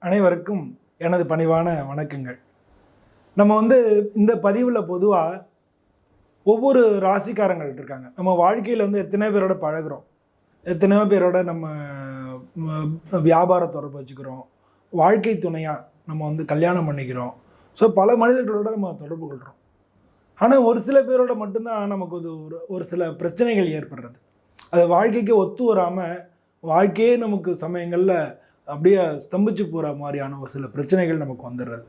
அனைவருக்கும் எனது பணிவான வணக்கங்கள். நம்ம வந்து இந்த பதிவில் பொதுவாக ஒவ்வொரு ராசிக்காரங்கள்ட்ட இருக்காங்க. நம்ம வாழ்க்கையில் வந்து எத்தனை பேரோட பழகுறோம்? எத்தனையோ பேரோட நம்ம வியாபார தொடர்பு வச்சுக்கிறோம். வாழ்க்கை துணையாக நம்ம வந்து கல்யாணம் பண்ணிக்கிறோம். ஸோ பல மனிதர்களோட நம்ம தொடர்பு கொள்கிறோம் ஆனால் ஒரு சில பேரோட மட்டும்தான் நமக்கு ஒரு- ஒரு சில பிரச்சனைகள் ஏற்படுறது. அது வாழ்க்கைக்கு ஒத்து வராமல் வாழ்க்கையே நமக்கு சமயங்களில் அப்படியே ஸ்தம்பிச்சு போகிற மாதிரியான ஒரு சில பிரச்சனைகள் நமக்கு வந்துடுறது.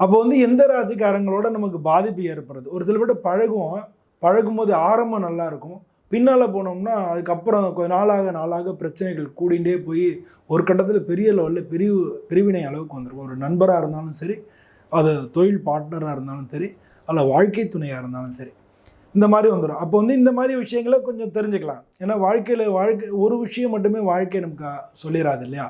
அப்போ வந்து எந்த ராஜிக்காரங்களோட நமக்கு பாதிப்பு ஏற்படுறது? ஒரு சில பேர்ட்ட பழகுவோம். பழகும்போது ஆரம்பம் நல்லா இருக்கும். பின்னால் போனோம்னா அதுக்கப்புறம் கொஞ்ச நாளாக நாளாக பிரச்சனைகள் கூடிண்டே போய் ஒரு கட்டத்தில் பெரிய லெவலில் பிரிவு பிரிவினை அளவுக்கு வந்துடும் ஒரு நண்பராக இருந்தாலும் சரி அது தொழில் பார்ட்னராக இருந்தாலும் சரி அல்ல வாழ்க்கை துணையாக இருந்தாலும் சரி. இந்த மாதிரி வந்துடும் அப்போ வந்து இந்த மாதிரி விஷயங்களை கொஞ்சம் தெரிஞ்சுக்கலாம். ஏன்னா வாழ்க்கையில் வாழ்க்கை ஒரு விஷயம் மட்டுமே வாழ்க்கை நமக்கு சொல்லிடாது இல்லையா?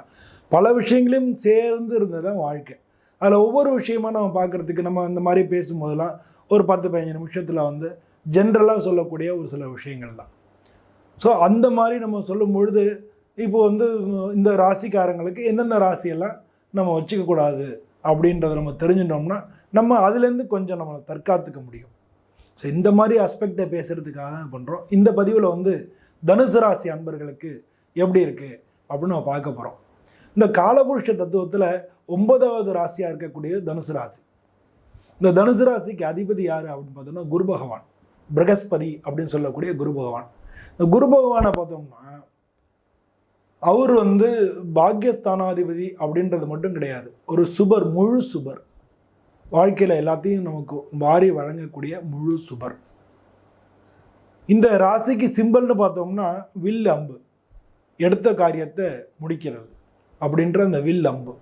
பல விஷயங்களையும் சேர்ந்து இருந்தது தான் வாழ்க்கை. அதில் ஒவ்வொரு விஷயமா நம்ம பார்க்குறதுக்கு நம்ம இந்த மாதிரி பேசும்போதெல்லாம் ஒரு பத்து பதினஞ்சு நிமிஷத்தில் வந்து ஜென்ரலாக சொல்லக்கூடிய ஒரு சில விஷயங்கள் தான். ஸோ அந்த மாதிரி நம்ம சொல்லும் பொழுது இப்போ வந்து இந்த ராசிக்காரங்களுக்கு எந்தெந்த ராசியெல்லாம் நம்ம வச்சுக்கக்கூடாது அப்படின்றத நம்ம தெரிஞ்சுட்டோம்னா நம்ம அதுலேருந்து கொஞ்சம் நம்மளை தற்காத்துக்க முடியும். ஸோ இந்த மாதிரி அஸ்பெக்டை பேசுகிறதுக்காக தான் பண்ணுறோம் இந்த பதிவில் வந்து தனுசு ராசி அன்பர்களுக்கு எப்படி இருக்குது அப்படின்னு நம்ம பார்க்க போகிறோம் இந்த காலபுருஷ தத்துவத்தில் ஒன்பதாவது ராசியாக இருக்கக்கூடிய தனுசு ராசி. இந்த தனுசு ராசிக்கு அதிபதி யார் அப்படின்னு பார்த்தோம்னா குரு பகவான். பிரகஸ்பதி அப்படின்னு சொல்லக்கூடிய குரு பகவான். இந்த குரு பகவானை பார்த்தோம்னா அவர் வந்து பாக்யஸ்தானாதிபதி அப்படின்றது மட்டும் கிடையாது. ஒரு சுபர் முழு சுபர். வாழ்க்கையில் எல்லாத்தையும் நமக்கு வாரி வழங்கக்கூடிய முழு சுபர் இந்த ராசிக்கு சிம்பிள்னு பார்த்தோம்னா வில் அம்பு. எடுத்த காரியத்தை முடிக்கிறது அப்படின்ற அந்த வில் அம்பு.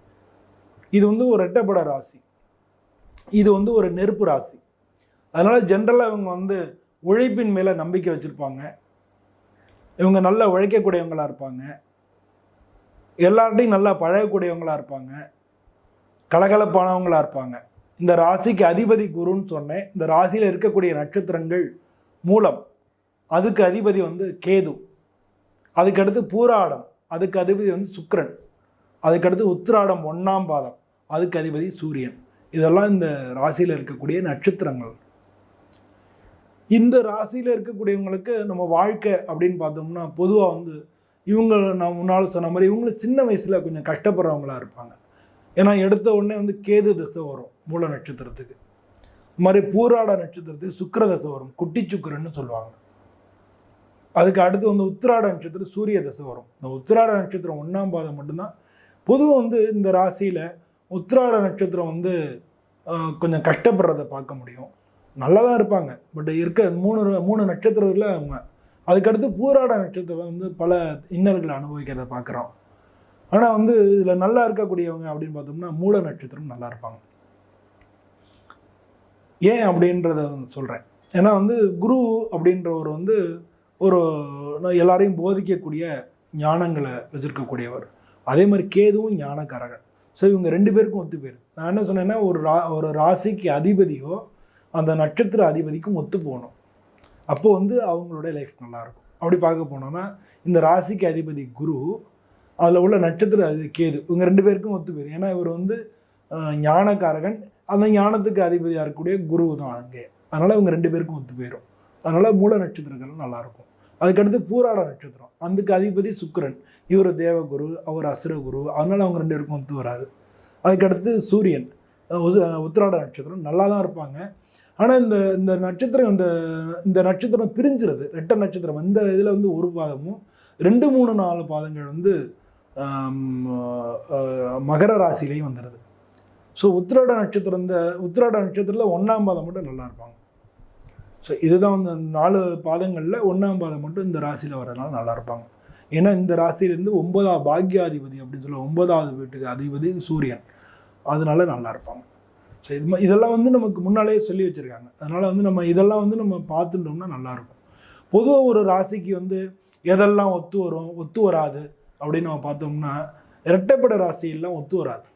இது வந்து ஒரு ரெட்டப்பட ராசி. இது வந்து ஒரு நெருப்பு ராசி. அதனால் ஜென்ரலாக இவங்க வந்து உழைப்பின் மேலே நம்பிக்கை வச்சுருப்பாங்க. இவங்க நல்லா உழைக்கக்கூடியவங்களாக இருப்பாங்க. எல்லார்ட்டையும் நல்லா பழகக்கூடியவங்களாக இருப்பாங்க. கலகலப்பானவங்களாக இருப்பாங்க. இந்த ராசிக்கு அதிபதி குருன்னு சொன்னேன். இந்த ராசியில் இருக்கக்கூடிய நட்சத்திரங்கள் மூலம் அதுக்கு அதிபதி வந்து கேது. அதுக்கடுத்து பூராடம் அதுக்கு அதிபதி வந்து சுக்கரன். அதுக்கடுத்து உத்திராடம் ஒன்றாம் பாதம் அதுக்கு அதிபதி சூரியன். இதெல்லாம் இந்த ராசியில் இருக்கக்கூடிய நட்சத்திரங்கள். இந்த ராசியில் இருக்கக்கூடியவங்களுக்கு நம்ம வாழ்க்கை அப்படின்னு பார்த்தோம்னா பொதுவாக வந்து இவங்க நான் முன்னால் சொன்ன மாதிரி இவங்களும் சின்ன வயசில் கொஞ்சம் கஷ்டப்படுறவங்களா இருப்பாங்க. ஏன்னா எடுத்த உடனே வந்து கேது தசை வரும் மூல நட்சத்திரத்துக்கு. இது மாதிரி பூராட நட்சத்திரத்துக்கு சுக்கர தசை வரும். குட்டி சுக்கரன்னு சொல்லுவாங்க. அதுக்கு அடுத்து வந்து உத்திராட நட்சத்திரம் சூரிய தசை வரும். இந்த உத்திராட நட்சத்திரம் ஒன்றாம் பாதம் மட்டும்தான். பொதுவாக வந்து இந்த ராசியில் உத்திராட நட்சத்திரம் வந்து கொஞ்சம் கஷ்டப்படுறத பார்க்க முடியும். நல்லா தான் இருப்பாங்க. பட் இருக்க மூணு மூணு நட்சத்திரத்தில் அவங்க. அதுக்கடுத்து பூராட நட்சத்திரம் வந்து பல இன்னல்களை அனுபவிக்கிறத பார்க்குறோம். ஆனால் வந்து இதில் நல்லா இருக்கக்கூடியவங்க அப்படின்னு பார்த்தோம்னா மூல நட்சத்திரம் நல்லா இருப்பாங்க. ஏன் அப்படின்றத சொல்கிறேன் ஏன்னா வந்து குரு அப்படின்றவர் வந்து ஒரு எல்லாரையும் போதிக்கக்கூடிய ஞானங்களை வச்சுருக்கக்கூடியவர். அதே மாதிரி கேதுவும் ஞானக்காரகன் ஸோ இவங்க ரெண்டு பேருக்கும் ஒத்து போயிரு. நான் என்ன சொன்னேன்னா ஒரு ரா ஒரு ராசிக்கு அதிபதியோ அந்த நட்சத்திர அதிபதிக்கும் ஒத்து போகணும். அப்போது வந்து அவங்களுடைய லைஃப் நல்லாயிருக்கும் அப்படி பார்க்க போனோம்னா இந்த ராசிக்கு அதிபதி குரு அதில் உள்ள நட்சத்திர அது கேது. இவங்க ரெண்டு பேருக்கும் ஒத்து போயிடும் ஏன்னா இவர் வந்து ஞானக்காரகன். அந்த ஞானத்துக்கு அதிபதியாக இருக்கக்கூடிய குரு தான் அங்கே. அதனால் இவங்க ரெண்டு பேருக்கும் ஒத்து போயிடும் அதனால் மூல நட்சத்திரங்கள் நல்லாயிருக்கும். அதுக்கடுத்து பூராட நட்சத்திரம். அதுக்கு அதிபதி சுக்கரன். இவர் தேவகுரு அவர் அசுரகுரு. அதனால் அவங்க ரெண்டு பேருக்கும் ஒத்து வராது. அதுக்கடுத்து சூரியன். உத்திராட நட்சத்திரம். நல்லா தான் இருப்பாங்க. ஆனால் இந்த இந்த நட்சத்திரம் இந்த இந்த நட்சத்திரம் பிரிஞ்சிருது. ரெட்ட நட்சத்திரம். இந்த இதில் வந்து ஒரு பாதமும் ரெண்டு மூணு நாலு பாதங்கள் வந்து மகர ராசிலையும் வந்துடுது ஸோ உத்திராட நட்சத்திரம் இந்த உத்திராட நட்சத்திரத்தில் ஒன்றாம் பாதம் மட்டும் நல்லா இருப்பாங்க. ஸோ இதுதான் வந்து நாலு பாதங்களில் ஒன்றாம் பாதம் மட்டும் இந்த ராசியில் வர்றதுனால நல்லா இருப்பாங்க. ஏன்னா இந்த ராசியிலேருந்து ஒன்பதாவது பாக்யாதிபதி அப்படின்னு சொல்ல ஒன்பதாவது வீட்டுக்கு அதிபதி சூரியன். அதனால நல்லா இருப்பாங்க. ஸோ இது இதெல்லாம் வந்து நமக்கு முன்னாலேயே சொல்லி வச்சுருக்காங்க. அதனால் வந்து நம்ம இதெல்லாம் வந்து நம்ம பார்த்துட்டோம்னா நல்லாயிருக்கும் பொதுவாக ஒரு ராசிக்கு வந்து எதெல்லாம் ஒத்து வரும் ஒத்து வராது அப்படின்னு நம்ம பார்த்தோம்னா இரட்டைப்பட ராசியெல்லாம் ஒத்து வராது.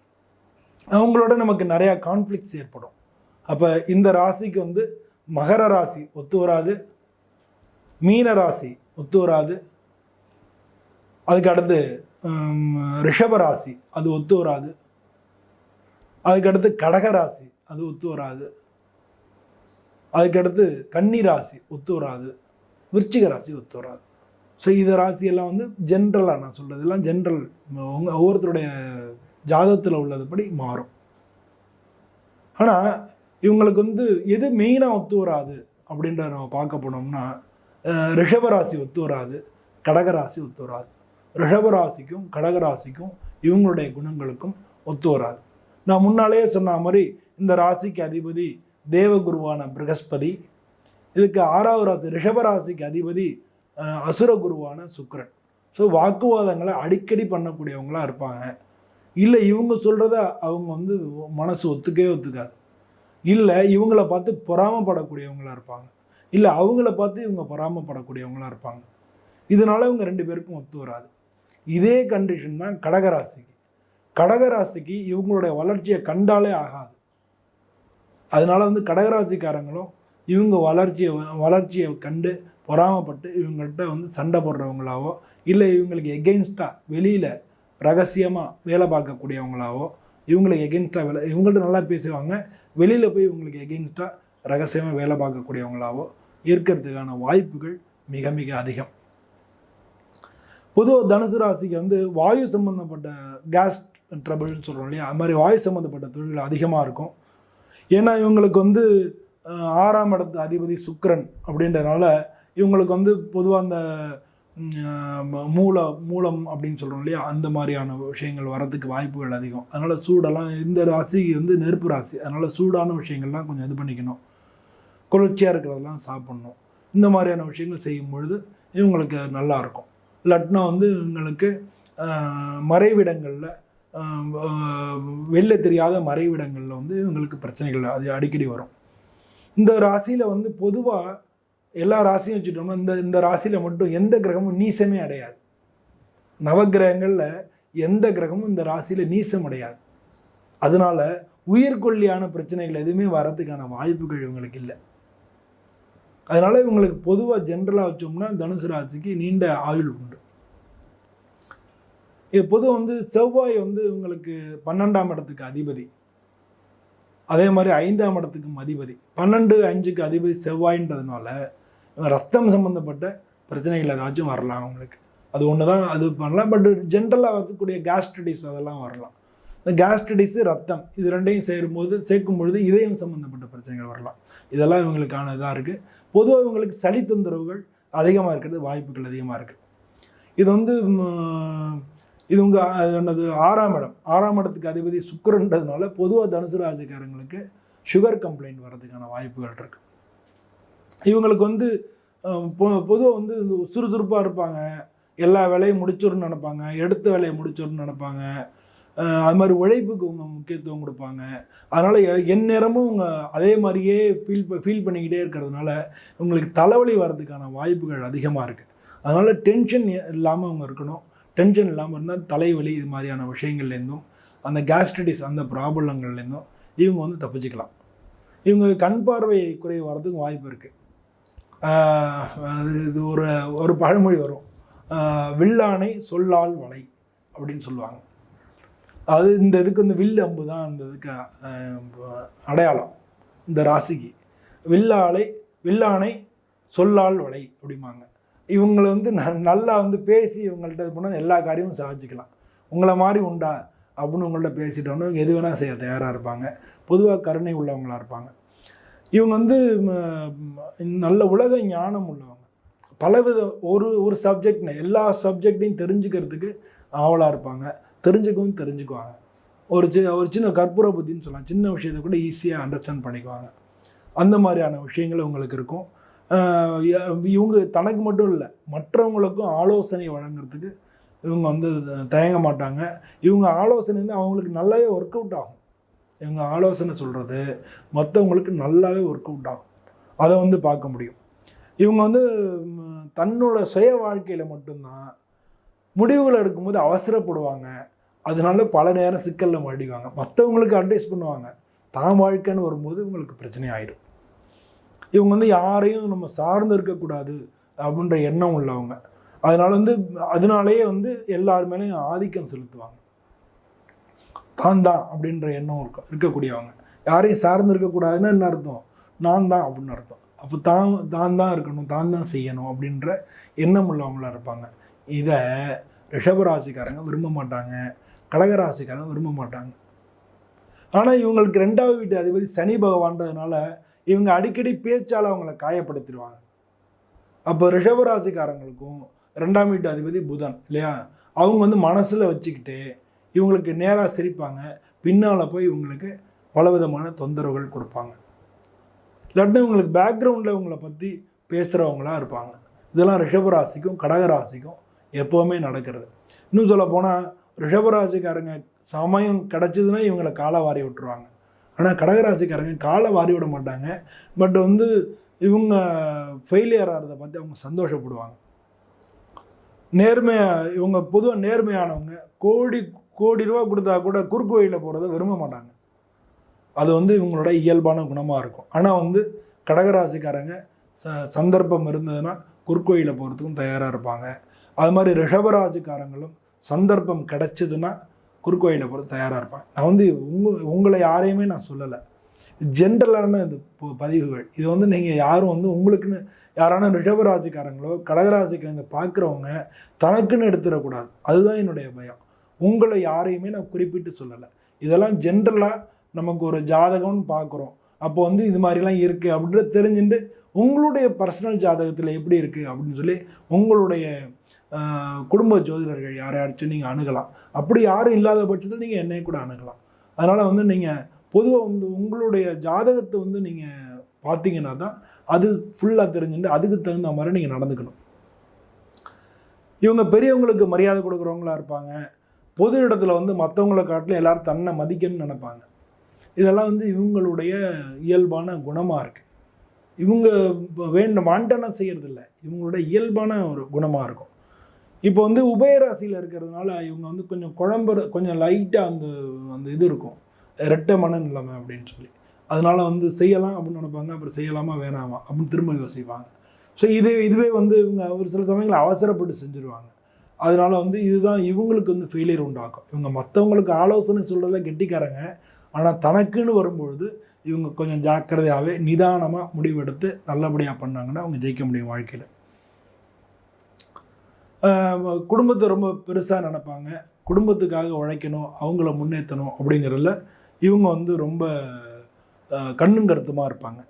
அவங்களோட நமக்கு நிறையா கான்ஃப்ளிக்ஸ் ஏற்படும். அப்போ இந்த ராசிக்கு வந்து மகர ராசி ஒத்து வராது மீன ராசி ஒத்து வராது. அதுக்கு அடுத்து ரிஷப ராசி அது ஒத்து வராது. அதுக்கடுத்து கடகராசி அது ஒத்து வராது. அதுக்கடுத்து கன்னி ராசி ஒத்து வராது. விருச்சிக ராசி ஒத்து வராது. ஸோ இதை ராசியெல்லாம் வந்து ஜென்ரலாக நான் சொல்கிறது எல்லாம் ஜென்ரல் உங்கள் ஒவ்வொருத்தருடைய ஜாதகத்தில் உள்ளதுபடி மாறும். ஆனால் இவங்களுக்கு வந்து எது மெயினாக ஒத்து வராது அப்படின்ற நம்ம பார்க்க போனோம்னா ரிஷபராசி ஒத்து வராது கடகராசி ஒத்து வராது. ரிஷபராசிக்கும் கடகராசிக்கும் இவங்களுடைய குணங்களுக்கும் ஒத்து வராது. நான் முன்னாலேயே சொன்ன மாதிரி இந்த ராசிக்கு அதிபதி தேவகுருவான பிரகஸ்பதி இதுக்கு ஆறாவது ராசி ரிஷபராசிக்கு அதிபதி அசுர குருவான சுக்கரன். ஸோ வாக்குவாதங்களை அடிக்கடி பண்ணக்கூடியவங்களாக இருப்பாங்க. இல்லை இவங்க சொல்கிறத அவங்க வந்து மனசு ஒத்துக்கவே ஒத்துக்காது. இல்லை இவங்கள பார்த்து பொறாமப்படக்கூடியவங்களாக இருப்பாங்க. இல்லை அவங்கள பார்த்து இவங்க பொறாமப்படக்கூடியவங்களாக இருப்பாங்க. இதனால் இவங்க ரெண்டு பேருக்கும் ஒத்து வராது. இதே கண்டிஷன் தான் கடகராசிக்கு. கடகராசிக்கு இவங்களுடைய வளர்ச்சியை கண்டாலே ஆகாது. அதனால வந்து கடகராசிக்காரங்களும் இவங்க வளர்ச்சியை வளர்ச்சியை கண்டு பொறாமப்பட்டு இவங்கள்ட்ட வந்து சண்டை போடுறவங்களாவோ இல்லை இவங்களுக்கு எகெயின்ஸ்டாக வெளியில் ரகசியமாக வேலை பார்க்கக்கூடியவங்களாவோ இவங்களுக்கு எகெயின்ஸ்டாக வேலை இவங்கள்ட்ட நல்லா பேசுவாங்க வெளியில் போய் இவங்களுக்கு எகெயின்ஸ்டாக ரகசியமாக வேலை பார்க்கக்கூடியவங்களாவோ இருக்கிறதுக்கான வாய்ப்புகள் மிக மிக அதிகம். பொதுவாக தனுசு ராசிக்கு வந்து வாயு சம்மந்தப்பட்ட கேஸ் ட்ரபிள்னு சொல்கிறோம் இல்லையா? அது மாதிரி வாயு சம்மந்தப்பட்ட தொழில்கள் அதிகமாக இருக்கும். ஏன்னா இவங்களுக்கு வந்து ஆறாம் இடத்து அதிபதி சுக்ரன் அப்படின்றதுனால இவங்களுக்கு வந்து பொதுவாக அந்த மூல மூலம் அப்படின்னு சொல்கிறோம் இல்லையா? அந்த மாதிரியான விஷயங்கள் வரதுக்கு வாய்ப்புகள் அதிகம். அதனால் சூடெல்லாம் இந்த ராசிக்கு வந்து நெருப்பு ராசி. அதனால் சூடான விஷயங்கள்லாம் கொஞ்சம் இது பண்ணிக்கணும். குளிர்ச்சியாக இருக்கிறதெல்லாம் சாப்பிட்ணும். இந்த மாதிரியான விஷயங்கள் செய்யும் பொழுது இவங்களுக்கு நல்லா இருக்கும் இல்லாட்டினா வந்து இவங்களுக்கு மறைவிடங்களில் வெளில தெரியாத மறைவிடங்களில் வந்து இவங்களுக்கு பிரச்சனைகள் அது அடிக்கடி வரும். இந்த ராசியில் வந்து பொதுவாக எல்லா ராசியும் வச்சுட்டோம்னா இந்த இந்த ராசியில் மட்டும் எந்த கிரகமும் நீசமே அடையாது. நவக்கிரகங்களில் எந்த கிரகமும் இந்த ராசியில் நீசம் அடையாது. அதனால் உயிர்கொல்லியான பிரச்சனைகள் எதுவுமே வரதுக்கான வாய்ப்புகள் இவங்களுக்கு இல்லை. அதனால் இவங்களுக்கு பொதுவாக ஜென்ரலாக வச்சோம்னா தனுசு ராசிக்கு நீண்ட ஆயுள் உண்டு. இது பொதுவாக வந்து செவ்வாய் வந்து இவங்களுக்கு பன்னெண்டாம் இடத்துக்கு அதிபதி. அதே மாதிரி ஐந்தாம் இடத்துக்கும் அதிபதி. பன்னெண்டு அஞ்சுக்கு அதிபதி செவ்வாயின்றதுனால ரத்தம் சம்மந்தப்பட்ட பிரச்சனைகள் ஏதாச்சும் வரலாம் அவங்களுக்கு. அது ஒன்று தான் அது பண்ணலாம். பட் ஜென்ரலாக வரக்கூடிய கேஸ்ட்ரடிஸ் அதெல்லாம் வரலாம். இந்த கேஸ்ட்ரடிஸு ரத்தம் இது ரெண்டையும் சேரும்போது சேர்க்கும் பொழுது இதயம் சம்மந்தப்பட்ட பிரச்சனைகள் வரலாம். இதெல்லாம் இவங்களுக்கான இதாக இருக்குது பொதுவாக இவங்களுக்கு சளி தொந்தரவுகள் அதிகமாக இருக்கிறது வாய்ப்புகள் அதிகமாக இருக்குது இது வந்து இது உங்கள் என்னது ஆறாம் இடம். ஆறாம் இடத்துக்கு அதிபதி சுக்கரன்றதுனால பொதுவாக தனுசு ராசிக்காரங்களுக்கு சுகர் கம்ப்ளைண்ட் வர்றதுக்கான வாய்ப்புகள் இருக்குது இவங்களுக்கு வந்து பொதுவாக வந்து சுறுசுறுப்பாக இருப்பாங்க. எல்லா வேலையும் முடிச்சிடணும்னு நினப்பாங்க. எடுத்த வேலையை முடிச்சிடணும்னு நினப்பாங்க. அது மாதிரி உழைப்புக்கு அவங்க முக்கியத்துவம் கொடுப்பாங்க. அதனால் எந்நேரமும் அவங்க அதே மாதிரியே ஃபீல் ஃபீல் பண்ணிக்கிட்டே இருக்கிறதுனால உங்களுக்கு தலைவலி வர்றதுக்கான வாய்ப்புகள் அதிகமாக இருக்குது அதனால் டென்ஷன் இல்லாமல் அவங்க இருக்கணும். டென்ஷன் இல்லாமல் இருந்தால் தலைவலி இது மாதிரியான விஷயங்கள்லேருந்தும் அந்த கேஸ்ட்ரிட்டிஸ் அந்த ப்ராப்ளங்கள்லேருந்தும் இவங்க வந்து தப்பிச்சுக்கலாம். இவங்க கண் பார்வை குறைவு வர்றதுக்கு வாய்ப்பு இருக்குது அது இது ஒரு ஒரு பழமொழி வரும். வில்லானை சொல்லால் வலை அப்படின்னு சொல்லுவாங்க. அது இந்த இதுக்கு வந்து வில் அம்பு தான் அந்த இதுக்கு அடையாளம். இந்த ராசிக்கு. வில்லாலை வில்லானை சொல்லால் வலை அப்படிம்பாங்க. இவங்களை வந்து ந நல்லா வந்து பேசி இவங்கள்ட்ட இது பண்ணால் எல்லா காரியமும் சாதிச்சுக்கலாம். உங்களை மாதிரி உண்டா அப்படின்னு உங்கள்ட்ட பேசிட்டோன்னு இவங்க எது வேணால் செய்ய தயாராக இருப்பாங்க. பொதுவாக கருணை உள்ளவங்களா இருப்பாங்க. இவங்க வந்து ம, நல்ல உலக ஞானம் உள்ளவங்க. பலவித ஒரு ஒரு சப்ஜெக்ட் எல்லா சப்ஜெக்டையும் தெரிஞ்சுக்கிறதுக்கு ஆவலாக இருப்பாங்க. தெரிஞ்சுக்கவும் தெரிஞ்சுக்குவாங்க. ஒரு சி ஒரு சின்ன கற்பூர புத்தின்னு சொல்லலாம். சின்ன விஷயத்தை கூட ஈஸியாக அண்டர்ஸ்டாண்ட் பண்ணிக்குவாங்க. அந்த மாதிரியான விஷயங்கள் உங்களுக்கு இருக்கும். இவங்க தனக்கு மட்டும் இல்லை மற்றவங்களுக்கும் ஆலோசனை வழங்குறதுக்கு இவங்க வந்து தயங்க மாட்டாங்க. இவங்க ஆலோசனை வந்து அவங்களுக்கு நல்லாவே ஒர்க் அவுட் ஆகும். இவங்க ஆலோசனை சொல்கிறது மற்றவங்களுக்கு நல்லாவே ஒர்க் அவுட் ஆகும். அதை வந்து பார்க்க முடியும். இவங்க வந்து தன்னோட சுய வாழ்க்கையில் மட்டும்தான் முடிவுகளை எடுக்கும்போது அவசரப்படுவாங்க. அதனால பல நேரம் சிக்கலில் மாட்டிக்குவாங்க. மற்றவங்களுக்கு அட்வைஸ் பண்ணுவாங்க. தான் வாழ்க்கைன்னு வரும்போது இவங்களுக்கு பிரச்சனை ஆயிடும் இவங்க வந்து யாரையும் நம்ம சார்ந்து இருக்கக்கூடாது அப்படின்ற எண்ணம் உள்ளவங்க. அதனால வந்து அதனாலேயே வந்து எல்லாருமேலையும் ஆதிக்கம் செலுத்துவாங்க. தான் தான் அப்படின்ற எண்ணம் இருக்கும் இருக்கக்கூடியவங்க. யாரையும் சார்ந்து இருக்கக்கூடாதுன்னு என்ன அர்த்தம்? நான் தான் அப்படின்னு அர்த்தம். அப்போ தான் தான் தான் இருக்கணும் தான் தான் செய்யணும் அப்படின்ற எண்ணம் உள்ளவங்களாக இருப்பாங்க. இதை ரிஷபராசிக்காரங்க விரும்ப மாட்டாங்க. கடகராசிக்காரங்க விரும்ப மாட்டாங்க. ஆனால் இவங்களுக்கு ரெண்டாவது வீட்டு அதிபதி சனி பகவான்றதுனால இவங்க அடிக்கடி பேச்சால் அவங்கள காயப்படுத்திடுவாங்க. அப்போ ரிஷபராசிக்காரங்களுக்கும் ரெண்டாம் வீட்டு அதிபதி புதன் இல்லையா? அவங்க வந்து மனசில் வச்சுக்கிட்டு இவங்களுக்கு நேராக சிரிப்பாங்க. பின்னால் போய் இவங்களுக்கு பலவிதமான தொந்தரவுகள் கொடுப்பாங்க. இல்லாட்டினா இவங்களுக்கு பேக்ரவுண்டில் இவங்களை பற்றி பேசுகிறவங்களா இருப்பாங்க. இதெல்லாம் ரிஷபராசிக்கும் கடகராசிக்கும் எப்போவுமே நடக்கிறது. இன்னும் சொல்ல போனால் ரிஷபராசிக்காரங்க சமயம் கிடச்சிதுன்னா இவங்களை காலை வாரி விட்டுருவாங்க. ஆனால் கடகராசிக்காரங்க காலை வாரி விட மாட்டாங்க. பட் வந்து இவங்க ஃபெயிலியர் ஆகிறத பார்த்து அவங்க சந்தோஷப்படுவாங்க. நேர்மையாக இவங்க பொதுவாக நேர்மையானவங்க கோடி கோடி ரூபா கொடுத்தா கூட குறுக்கு வழியில் போகிறத விரும்ப மாட்டாங்க. அது வந்து இவங்களோட இயல்பான குணமாக இருக்கும். ஆனால் வந்து கடகராசிக்காரங்க ச சந்தர்ப்பம் இருந்ததுன்னா குறுக்கு வழியில் போகிறதுக்கும் தயாராக இருப்பாங்க. அது மாதிரி ரிஷபராசிக்காரங்களும் சந்தர்ப்பம் கிடச்சிதுன்னா குறுக்கு வழியில் போகிறது தயாராக இருப்பாங்க. நான் வந்து உங்கள் உங்களை யாரையுமே நான் சொல்லலை. ஜென்ரலான இது ப- பதிவுகள். இது வந்து நீங்கள் யாரும் வந்து உங்களுக்குன்னு யாரான ரிஷபராசிக்காரங்களோ கடகராசிக்காரங்க பார்க்குறவங்க தனக்குன்னு எடுத்துடக்கூடாது. அதுதான் என்னுடைய பயம். உங்களை யாரையுமே நான் குறிப்பிட்டு சொல்லலை. இதெல்லாம் ஜென்ரலாக நமக்கு ஒரு ஜாதகம்னு பார்க்குறோம். அப்போ வந்து இது மாதிரிலாம் இருக்குது அப்படின்ற தெரிஞ்சுட்டு உங்களுடைய பர்சனல் ஜாதகத்தில் எப்படி இருக்குது அப்படின்னு சொல்லி உங்களுடைய குடும்ப ஜோதிடர்கள் யாரையாச்சும் நீங்கள் அணுகலாம். அப்படி யாரும் இல்லாத பட்சத்தில் நீங்கள் என்னையை கூட அணுகலாம். அதனால் வந்து நீங்கள் பொதுவாக வந்து உங்களுடைய ஜாதகத்தை வந்து நீங்கள் பார்த்தீங்கன்னா தான் அது ஃபுல்லாக தெரிஞ்சுட்டு அதுக்கு தகுந்த மாதிரி நீங்கள் நடந்துக்கணும். இவங்க பெரியவங்களுக்கு மரியாதை கொடுக்குறவங்களா இருப்பாங்க. பொது இடத்துல வந்து மற்றவங்கள காட்டிலும் எல்லாரும் தன்னை மதிக்கணும்னு நினைப்பாங்க. இதெல்லாம் வந்து இவங்களுடைய இயல்பான குணமாக இருக்குது இவங்க வேண்டும் வாண்டனம் செய்கிறதில்ல இவங்களோட இயல்பான ஒரு குணமாக இருக்கும். இப்போ வந்து உபயராசியில் இருக்கிறதுனால இவங்க வந்து கொஞ்சம் குழம்புற கொஞ்சம் லைட்டாக அந்த அந்த இது இருக்கும். ரெட்டை மனநிலைமை அப்படின்னு சொல்லி. அதனால் வந்து செய்யலாம் அப்படின்னு நினைப்பாங்க. அப்புறம் செய்யலாமா வேணாமா அப்படின்னு திரும்ப யோசிப்பாங்க. ஸோ இது இதுவே வந்து இவங்க ஒரு சில சமயங்களில் அவசரப்பட்டு செஞ்சுருவாங்க. அதனால் வந்து இதுதான் இவங்களுக்கு வந்து ஃபெயிலியர் உண்டாக்கும். இவங்க மற்றவங்களுக்கு ஆலோசனை சொல்கிறத கெட்டிக்காரங்க. ஆனால் தனக்குன்னு வரும்பொழுது இவங்க கொஞ்சம் ஜாக்கிரதையாகவே நிதானமாக முடிவெடுத்து நல்லபடியாக பண்ணாங்கன்னா அவங்க ஜெயிக்க முடியும் வாழ்க்கையில். குடும்பத்தை ரொம்ப பெருசாக நினப்பாங்க. குடும்பத்துக்காக உழைக்கணும் அவங்கள முன்னேற்றணும் அப்படிங்கிறதுல இவங்க வந்து ரொம்ப கண்ணும் கருத்துமாக இருப்பாங்க.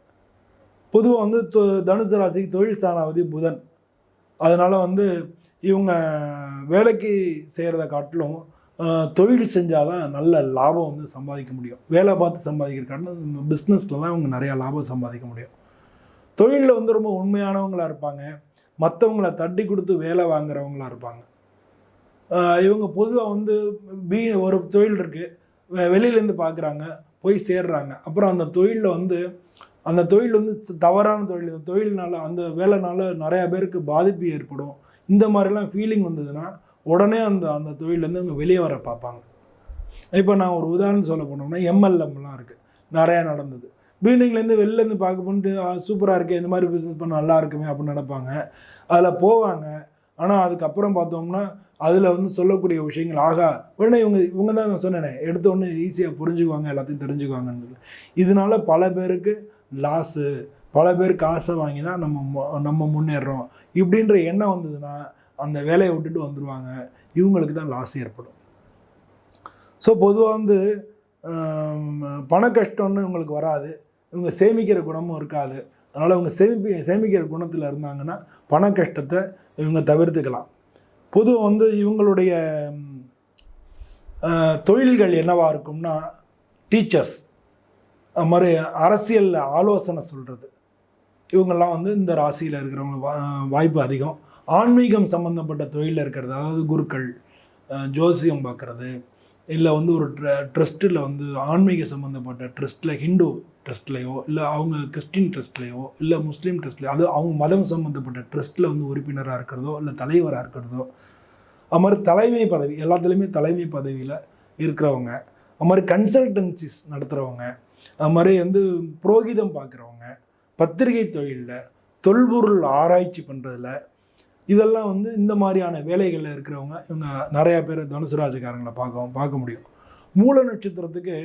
பொதுவாக வந்து தனுசு ராசிக்கு தொழில் ஸ்தானாவதி புதன். அதனால் வந்து இவங்க வேலைக்கு செய்கிறத காட்டிலும் தொழில் செஞ்சால் தான் நல்ல லாபம் வந்து சம்பாதிக்க முடியும். வேலை பார்த்து சம்பாதிக்கிறக்காட்டிலும் பிஸ்னஸில் தான் இவங்க நிறையா லாபம் சம்பாதிக்க முடியும். தொழிலில் வந்து ரொம்ப உண்மையானவங்களா இருப்பாங்க. மற்றவங்கள தட்டி கொடுத்து வேலை வாங்குறவங்களாக இருப்பாங்க. இவங்க பொதுவாக வந்து பி ஒரு தொழில் இருக்குது வெளியிலேருந்து பார்க்குறாங்க போய் சேர்றாங்க. அப்புறம் அந்த தொழிலில் வந்து அந்த தொழில் வந்து தவறான தொழில். இந்த தொழில்னால அந்த வேலைனால நிறையா பேருக்கு பாதிப்பு ஏற்படும். இந்த மாதிரிலாம் ஃபீலிங் வந்ததுன்னா உடனே அந்த அந்த தொழிலேருந்து அவங்க வெளியே வர பார்ப்பாங்க. இப்போ நான் ஒரு உதாரணம் சொல்ல போனோம்னா எம்எல்எம்லாம் இருக்குது நிறையா நடந்தது. பில்டிங்லேருந்து வெளிலேருந்து பார்க்க போட்டு சூப்பராக இருக்கே இந்த மாதிரி பிஸ்னஸ் பண்ண நல்லா இருக்குமே அப்படின்னு நினைப்பாங்க. அதில் போவாங்க. ஆனால் அதுக்கப்புறம் பார்த்தோம்னா அதில் வந்து சொல்லக்கூடிய விஷயங்கள் ஆகா உடனே இவங்க இவங்க தான் நான் சொன்னேனே எடுத்த உடனே ஈஸியாக புரிஞ்சுக்குவாங்க எல்லாத்தையும் தெரிஞ்சுக்குவாங்கன்னு சொல்லி. இதனால பல பேருக்கு லாஸு பல பேருக்கு ஆசை வாங்கி தான் நம்ம நம்ம முன்னேறுறோம் இப்படின்ற எண்ணம் வந்ததுன்னா அந்த வேலையை விட்டுட்டு வந்துடுவாங்க இவங்களுக்கு தான் லாஸ் ஏற்படும். ஸோ பொதுவாக வந்து பண கஷ்டம்னு இவங்களுக்கு வராது. இவங்க சேமிக்கிற குணமும் இருக்காது. அதனால் இவங்க சேமிப்பி சேமிக்கிற குணத்தில் இருந்தாங்கன்னா பண கஷ்டத்தை இவங்க தவிர்த்துக்கலாம். பொதுவாக வந்து இவங்களுடைய தொழில்கள் என்னவாக இருக்கும்னா டீச்சர்ஸ் அது மாதிரி அரசியலில் ஆலோசனை சொல்கிறது இவங்கெல்லாம் வந்து இந்த ராசியில் இருக்கிறவங்க வா- வாய்ப்பு அதிகம். ஆன்மீகம் சம்மந்தப்பட்ட தொழிலில் இருக்கிறது அதாவது குருக்கள் ஜோசியம் பார்க்குறது இல்லை வந்து ஒரு ட்ரஸ்ட்டில் வந்து ஆன்மீக சம்மந்தப்பட்ட ட்ரஸ்ட்டில் ஹிந்து ட்ரஸ்ட்லேயோ இல்லை அவங்க கிறிஸ்டின் ட்ரஸ்ட்லேயோ இல்லை முஸ்லீம் ட்ரஸ்ட்லேயோ அது அவங்க மதம் சம்மந்தப்பட்ட ட்ரஸ்ட்டில் வந்து உறுப்பினராக இருக்கிறதோ இல்லை தலைவராக இருக்கிறதோ அது மாதிரி தலைமை பதவி எல்லாத்துலேயுமே தலைமை பதவியில் இருக்கிறவங்க அது மாதிரி கன்சல்டன்சிஸ் நடத்துகிறவங்க அது மாதிரி வந்து புரோகிதம் பார்க்குறவங்க பத்திரிகை தொழிலில் தொல்பொருள் ஆராய்ச்சி பண்ணுறதுல இதெல்லாம் வந்து இந்த மாதிரியான வேலைகளில் இருக்கிறவங்க இவங்க நிறையா பேர் தனுசு ராசிக்காரங்களை பார்க்க பார்க்க முடியும். மூல நட்சத்திரத்துக்கு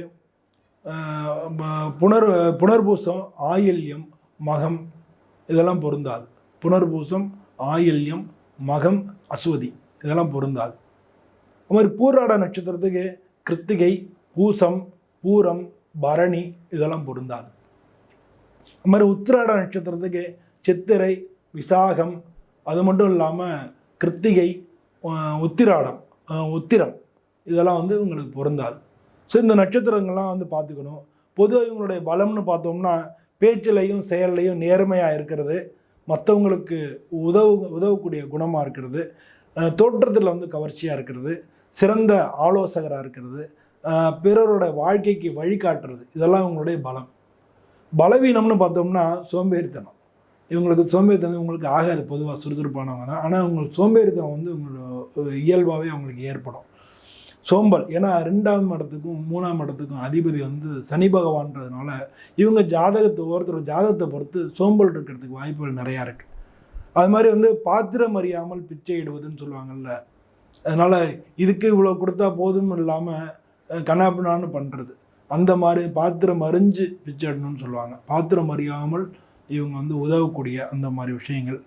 புனர் புனர்பூசம் ஆயில்யம் மகம் இதெல்லாம் பொருந்தாது. புனர்பூசம் ஆயில்யம் மகம் அஸ்வதி இதெல்லாம் பொருந்தாது. அது மாதிரி பூராட நட்சத்திரத்துக்கு கிருத்திகை பூசம் பூரம் பரணி இதெல்லாம் பொருந்தாது. அது மாதிரி உத்திராட நட்சத்திரத்துக்கு சித்திரை விசாகம் அது மட்டும் இல்லாமல் கிருத்திகை உத்திராடம் உத்திரம். இதெல்லாம் வந்து உங்களுக்கு பொருந்தாது. ஸோ இந்த நட்சத்திரங்கள்லாம் வந்து பார்த்துக்கணும். பொதுவாக இவங்களுடைய பலம்னு பார்த்தோம்னா பேச்சிலையும் செயல்லையும் நேர்மையாக இருக்கிறது. மற்றவங்களுக்கு உதவு உதவக்கூடிய குணமாக இருக்கிறது. தோற்றத்தில் வந்து கவர்ச்சியாக இருக்கிறது. சிறந்த ஆலோசகராக இருக்கிறது. பிறரோட வாழ்க்கைக்கு வழிகாட்டுறது. இதெல்லாம் இவங்களுடைய பலம். பலவீனம்னு பார்த்தோம்னா சோம்பேறித்தனம். இவங்களுக்கு சோம்பேறித்தனம் இவங்களுக்கு ஆகாது பொதுவாக சுறுசுறுப்பானவங்க தான். ஆனால் உங்களுக்கு சோம்பேறித்தனம் வந்து உங்களோட இயல்பாகவே அவங்களுக்கு ஏற்படும். சோம்பல் ஏன்னா ரெண்டாவது மடத்துக்கும் மூணாம் மடத்துக்கும் அதிபதி வந்து சனி பகவான்றதுனால இவங்க ஜாதகத்தை ஒருத்தர் ஜாதகத்தை பொறுத்து சோம்பல் இருக்கிறதுக்கு வாய்ப்புகள் நிறையா இருக்குது அது மாதிரி வந்து பாத்திரம் அறியாமல் பிச்சை இடுவதுன்னு சொல்லுவாங்கள்ல அதனால் இதுக்கு இவ்வளோ கொடுத்தா போதும் இல்லாமல் கண்ணாப்பினான்னு பண்ணுறது அந்த மாதிரி பாத்திரம் அறிஞ்சு பிச்சிடணும்னு சொல்லுவாங்க. பாத்திரம் அறியாமல் இவங்க வந்து உதவக்கூடிய அந்த மாதிரி விஷயங்கள்.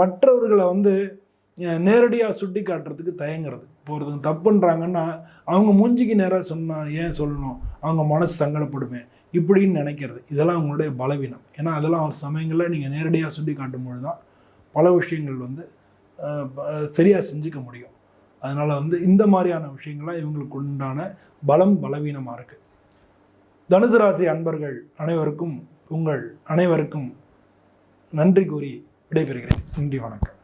மற்றவர்களை வந்து நேரடியாக சுட்டி காட்டுறதுக்கு தயங்குறது. போகிறதுக்கு தப்புன்றாங்கன்னா அவங்க மூஞ்சிக்கு நேராக சொன்னால் ஏன் சொல்லணும்? அவங்க மனசு சங்கடப்படுமே. இப்படின்னு நினைக்கிறது. இதெல்லாம் அவங்களுடைய பலவீனம். ஏன்னா அதெல்லாம் ஒரு சமயங்களில் நீங்கள் நேரடியாக சுட்டி காட்டும்பொழுது தான் பல விஷயங்கள் வந்து சரியாக செஞ்சுக்க முடியும். அதனால் வந்து இந்த மாதிரியான விஷயங்கள்லாம் இவங்களுக்கு உண்டான பலம் பலவீனமாக இருக்குது தனுசு ராசி அன்பர்கள் அனைவருக்கும் உங்கள் அனைவருக்கும் நன்றி கூறி விடைபெறுகிறேன். நன்றி வணக்கம்.